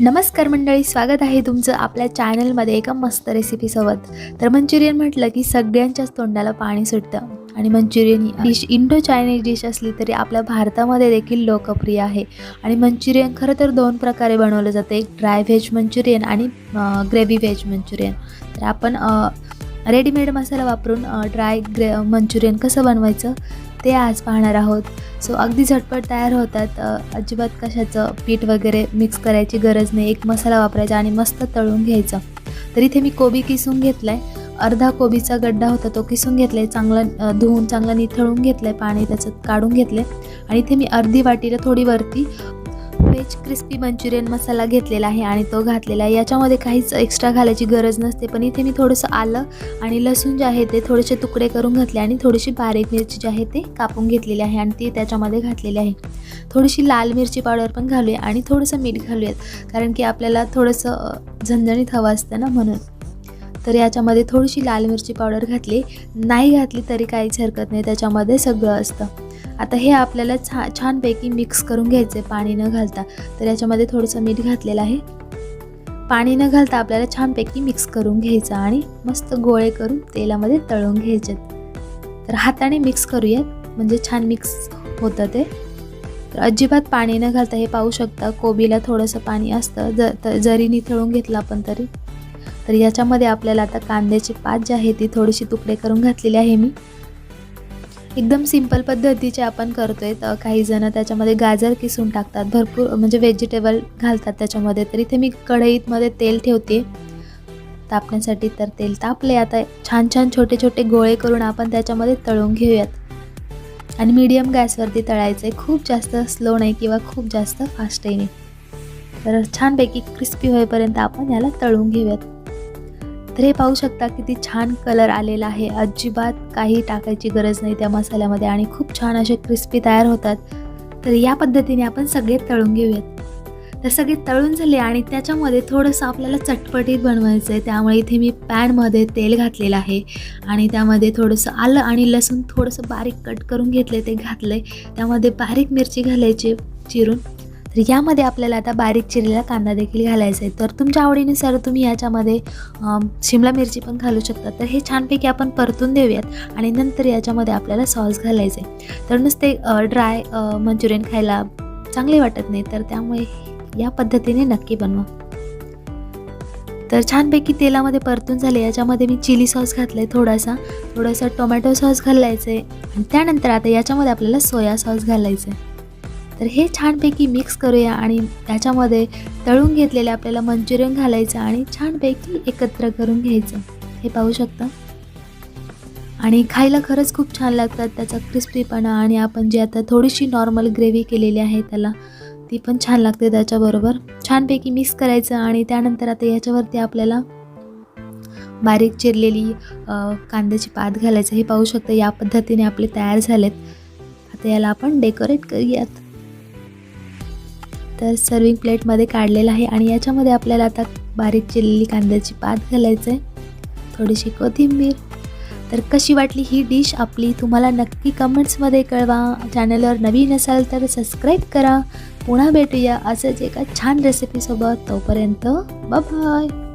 नमस्कार मंडळी स्वागत आहे तुमचं आपल्या चॅनलमध्ये एका मस्त रेसिपीसोबत. तर मंचुरियन म्हटलं की सगळ्यांच्याच तोंडाला पाणी सुटतं. आणि मंचुरियन ही डिश इंडो चायनीज डिश असली तरी आपल्या भारतामध्ये देखील लोकप्रिय आहे. आणि मंचुरियन खरं तर दोन प्रकारे बनवलं जातं. एक ड्राय व्हेज मंचुरियन आणि ग्रेव्ही व्हेज मंचुरियन. तर आपण रेडीमेड मसाला वापरून ड्राय ग्रे मंचुरियन कसं बनवायचं ते आज पाहणार आहोत. सो अगदी झटपट तयार होतात. अजिबात कशाचं पीठ वगैरे मिक्स करायची गरज नाही. एक मसाला वापरायचा आणि मस्त तळून घ्यायचा. तर इथे मी कोबी किसून घेतला आहे अर्धा कोबीचा गड्डा होता तो किसून घेतला आहे चांगला धुवून चांगला निथळून घेतलं आहे पाणी त्याचं काढून घेतलं आहे आणि इथे मी अर्धी वाटीला थोडी वरती व्हेज क्रिस्पी मंचुरियन मसाला घेतलेला आहे आणि तो घातलेला आहे. याच्यामध्ये काहीच एक्स्ट्रा घालायची गरज नसते पण इथे मी थोडंसं आलं आणि लसूण जे आहे ते थोडेसे तुकडे करून घातले आणि थोडीशी बारीक मिरची जी आहे ते कापून घेतलेली आहे आणि ती त्याच्यामध्ये घातलेली आहे. थोडीशी लाल मिरची पावडर पण घालूया आणि थोडंसं मीठ घालूयात कारण की आपल्याला थोडंसं झणझणीत हवं असतं ना म्हणून. तर याच्यामध्ये थोडीशी लाल मिरची पावडर घातली. नाही घातली तरी काहीच हरकत नाही त्याच्यामध्ये सगळं असतं. आता हे आपल्याला छा छानपैकी मिक्स करून घ्यायचं आहे पाणी न घालता. तर याच्यामध्ये थोडंसं मीठ घातलेलं आहे. पाणी न घालता आपल्याला छानपैकी मिक्स करून घ्यायचं आणि मस्त गोळे करून तेलामध्ये तळून घ्यायचे. तर हाताने मिक्स करूयात. म्हणजे छान मिक्स होतं ते. तर अजिबात पाणी न घालता हे पाहू शकता कोबीला थोडंसं पाणी असतं. ज तर जरी निथळून घेतलं आपण तरी. तर याच्यामध्ये आपल्याला आता कांद्याची पात जी आहे ती थोडीशी तुकडे करून घातलेली आहे मी. एकदम सिंपल पद्धतीचे आपण करतोय. तर काही जण त्याच्यामध्ये गाजर किसून टाकतात. भरपूर म्हणजे व्हेजिटेबल घालतात त्याच्यामध्ये. तर इथे मी कढईतमध्ये तेल ठेवते. तापण्यासाठी तर तेल तापले. आता छान छान छोटे छोटे गोळे करून आपण त्याच्यामध्ये तळून घेऊयात. आणि मीडियम गॅसवरती तळायचं आहे खूप जास्त स्लो नाही किंवा खूप जास्त फास्टही नाही. तर छानपैकी क्रिस्पी होईपर्यंत आपण याला तळून घेऊयात. तर हे पाहू शकता किती छान कलर आलेला आहे. अजिबात काही टाकायची गरज नाही त्या मसाल्यामध्ये आणि खूप छान असे क्रिस्पी तयार होतात. तर या पद्धतीने आपण सगळे तळून घेऊयात. तर सगळे तळून झाले आणि त्याच्यामध्ये थोडंसं आपल्याला चटपटीत बनवायचं आहे. त्यामुळे इथे मी पॅनमध्ये तेल घातलेलं आहे. आणि त्यामध्ये थोडंसं आलं आणि लसूण थोडंसं बारीक कट करून घेतलं ते घातलं आहे त्यामध्ये बारीक मिरची घालायची चिरून. तर यामध्ये आपल्याला आता बारीक चिरलेला कांदा देखील घालायचा आहे. तर तुमच्या आवडीनुसार तुम्ही याच्यामध्ये शिमला मिरची पण घालू शकता. तर हे छानपैकी आपण परतून देऊयात आणि नंतर याच्यामध्ये आपल्याला सॉस घालायचे तर नुसते ड्राय मंचुरियन खायला चांगले वाटत नाही तर त्यामुळे या पद्धतीने नक्की बनवा. तर छानपैकी तेलामध्ये परतून झाले. याच्यामध्ये मी चिली सॉस घातला आहे थोडासा. थोडासा टोमॅटो सॉस घालायचं आहे आणि त्यानंतर आता याच्यामध्ये आपल्याला सोया सॉस घालायचं आहे तर हे छानपैकी मिक्स करूया आणि त्याच्यामध्ये तळून घेतलेले आपल्याला मंचुरियन घालायचं आणि छानपैकी एकत्र करून घ्यायचं. हे पाहू शकता? आणि खायला खरंच खूप छान लागतात त्याचा क्रिस्पीपणा आणि आपण जी आता थोडीशी नॉर्मल ग्रेव्ही केलेली आहे त्याला ती पण छान लागते त्याच्याबरोबर. छानपैकी मिक्स करायचं आणि त्यानंतर आता याच्यावरती आपल्याला बारीक चिरलेली कांद्याची पात घालायचं. हे पाहू शकता या पद्धतीने आपले तयार झालेत. आता याला आपण डेकोरेट करूयात. तर सर्विंग प्लेटमध्ये काढलेलं आहे आणि याच्यामध्ये आपल्याला आता बारीक चिरलेली कांद्याची पात घालायचं आहे थोडीशी कोथिंबीर. तर कशी वाटली ही डिश आपली? तुम्हाला नक्की कमेंट्समध्ये कळवा. चॅनलवर नवीन असाल तर सबस्क्राईब करा. पुन्हा भेटूया असंच एका छान रेसिपीसोबत तोपर्यंत बाय